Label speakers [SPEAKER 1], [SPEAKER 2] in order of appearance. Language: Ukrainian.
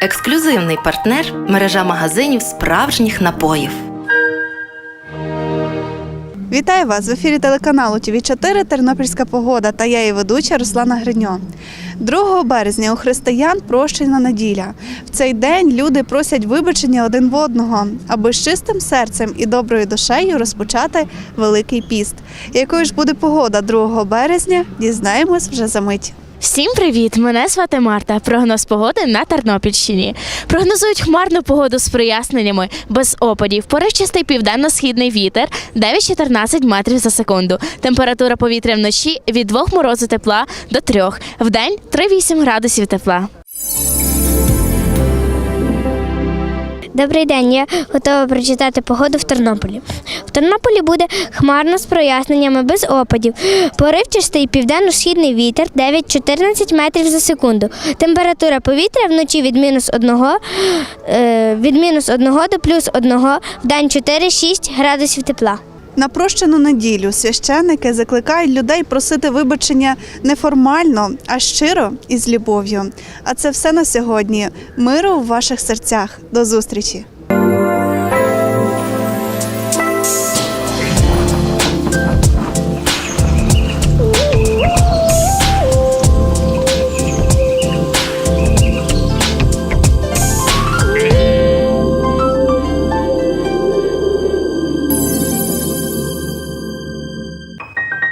[SPEAKER 1] Ексклюзивний партнер мережа магазинів справжніх напоїв.
[SPEAKER 2] Вітаю вас в ефірі телеканалу ТВ 4 Тернопільська погода та я її ведуча Руслана Гриньо. 2 березня у християн прощена неділя. В цей день люди просять вибачення один в одного, аби з чистим серцем і доброю душею розпочати Великий піст. Якою ж буде погода 2 березня, дізнаємось вже за мить.
[SPEAKER 3] Всім привіт! Мене звати Марта. Прогноз погоди на Тернопільщині. Прогнозують хмарну погоду з проясненнями, без опадів. Поривчастий південно-східний вітер 9-14 метрів за секунду. Температура повітря вночі від 2 морозу тепла до 3. день 3-8 градусів тепла.
[SPEAKER 4] Добрий день, я готова прочитати погоду в Тернополі. В Тернополі буде хмарно з проясненнями без опадів. Поривчастий південно-східний вітер 9-14 метрів за секунду. Температура повітря вночі від мінус 1, е, від мінус 1 до плюс 1, в день 4-6 градусів тепла.
[SPEAKER 2] На прощену неділю священники закликають людей просити вибачення не формально, а щиро і з любов'ю. А це все на сьогодні. Миру в ваших серцях. До зустрічі!